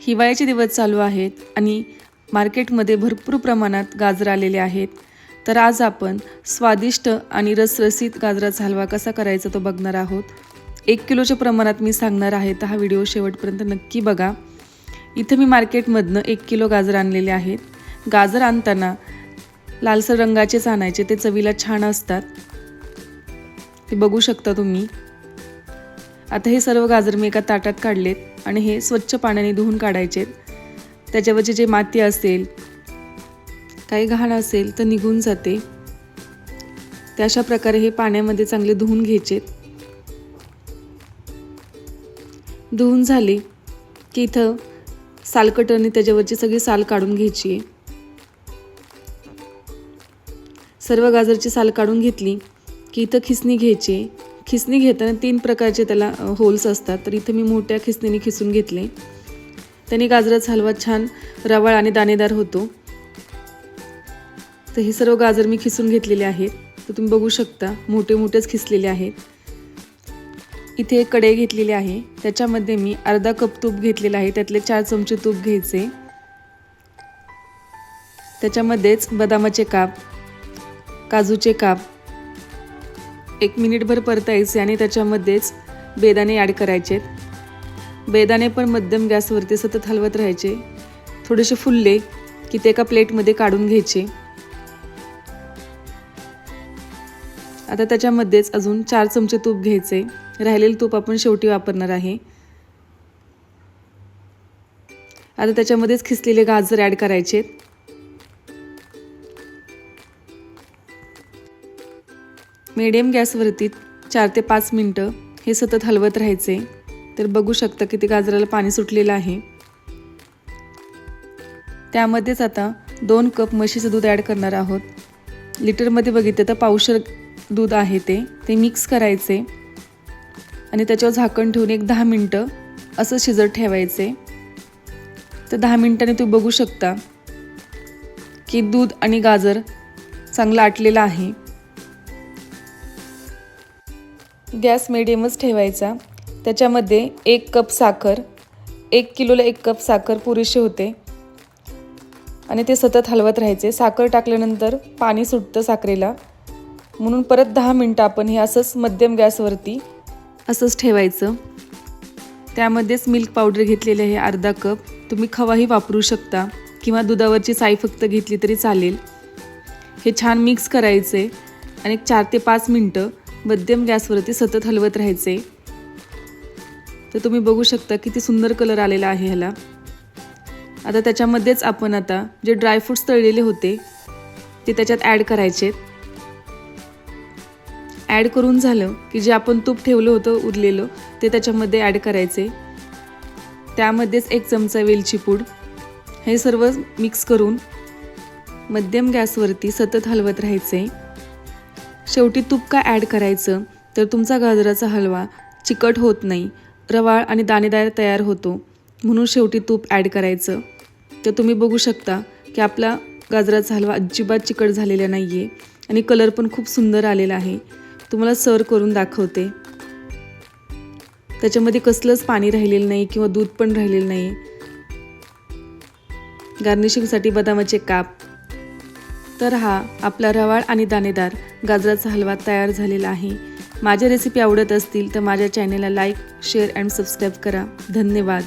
हिवाळ्याचे दिवस चालू आहेत आणि मार्केटमध्ये भरपूर प्रमाणात गाजर आलेले आहेत. तर आज आपण स्वादिष्ट आणि रसरसीत गाजराचा हलवा कसा करायचा तो बघणार आहोत. एक किलोच्या प्रमाणात मी सांगणार आहे तर हा व्हिडिओ शेवटपर्यंत नक्की बघा. इथं मी मार्केटमधनं एक किलो गाजर आणलेले आहेत. गाजर आणताना लालसर रंगाचेच आणायचे ते चवीला छान असतात. ते बघू शकता तुम्ही. आता हे सर्व गाजर मी एका ताटात काढलेत आणि हे स्वच्छ पाण्याने धुवून काढायचे त्याच्यावरची जे माती असेल काही घाण असेल तर निघून जाते. त्या अशा प्रकारे हे पाण्यामध्ये चांगले धुवून घ्यायचे धुवून झाले की इथं सालकटरने त्याच्यावरची सगळी साल काढून घ्यायची. आहे सर्व गाजरची साल काढून घेतली की इथं खिसणी घ्यायची. खिसणी घेताना तीन प्रकारचे त्याला होल्स असतात. तर इथं मी मोठ्या खिसणीने खिसून घेतले. त्याने गाजराचा हलवा छान रवाळ आणि दाणेदार होतो. तर हे सर्व गाजर मी खिसून घेतलेले आहेत. तर तुम्ही बघू शकता मोठे मोठेच खिसलेले आहेत. इथे एक कढई घेतलेली आहे. त्याच्यामध्ये मी अर्धा कप तूप घेतलेलं आहे. त्यातले चार चमचे तूप घ्यायचे. त्याच्यामध्येच बदामाचे काप काजूचे काप एक मिनिटभर परतायचे आणि त्याच्यामध्येच बेदाणे ॲड करायचे बेदाणे पण मध्यम गॅसवरती सतत हलवत राहायचे. थोडेसे फुलले की ते एका प्लेटमध्ये काढून घ्यायचे. आता त्याच्यामध्येच अजून चार चमचे तूप घ्यायचे. राहिलेलं तूप आपण शेवटी वापरणार आहे. आता त्याच्यामध्येच खिसलेले गाजर ॲड करायचे मीडियम गॅसवरती चार ते पाच मिनटं हे सतत हलवत राहायचे. तर बघू शकता की ते गाजराला पाणी सुटलेलं आहे. त्यामध्येच आता दोन कप म्हशीचं दूध ॲड करणार आहोत. लिटरमध्ये बघितलं तर पावशर दूध आहे ते. ते मिक्स करायचे. आणि त्याच्यावर झाकण ठेवून एक दहा मिनटं असं शिजत ठेवायचे. तर दहा मिनटाने तुम्ही बघू शकता की दूध आणि गाजर चांगलं आटलेलं आहे. गॅस मिडियमच ठेवायचा. त्याच्यामध्ये एक कप साखर एक किलोला एक कप साखर पुरेशी होते. आणि ते सतत हलवत राहायचे. साखर टाकल्यानंतर पाणी सुटतं साखरेला. म्हणून परत दहा मिनटं आपण हे असंच मध्यम गॅसवरती असंच ठेवायचं. त्यामध्येच मिल्क पावडर घेतलेले आहे अर्धा कप. तुम्ही खवाही वापरू शकता किंवा दुधावरची साई फक्त घेतली तरी चालेल. हे छान मिक्स करायचे. आणि चार ते पाच मिनटं मध्यम गॅसवरती सतत हलवत राहायचे. तर तुम्ही बघू शकता किती सुंदर कलर आलेला आहे ह्याला. आता त्याच्यामध्येच आपण आता जे ड्रायफ्रूट्स तळलेले होते ते त्याच्यात ॲड करायचे. ॲड करून झालं की जे आपण तूप ठेवलं होतं उरलेलं ते त्याच्यामध्ये ॲड करायचे. त्यामध्येच एक चमचा वेलची पूड. हे सर्व मिक्स करून मध्यम गॅसवरती सतत हलवत राहायचे. शेवटी तूप का ॲड करायचं? तर तुमचा गाजराचा हलवा चिकट होत नाही रवाळ आणि दाणेदार तयार होतो म्हणून शेवटी तूप ॲड करायचं. तर तुम्ही बघू शकता की आपला गाजराचा हलवा अजिबात चिकट झालेला नाही आहे आणि कलर पण खूप सुंदर आलेला आहे. तुम्हाला सर्व करून दाखवते. त्याच्यामध्ये कसलंच पाणी राहिलेलं नाही किंवा दूध पण राहिलेलं नाही. गार्निशिंगसाठी बदामाचे काप तर हा आपला रवाळ आणि दाणेदार. गाजराचा हलवा तयार झालेला आहे. माझ्या रेसिपी आवडत असतील तर माझ्या चॅनेलला लाईक शेअर अँड सबस्क्राईब करा. धन्यवाद.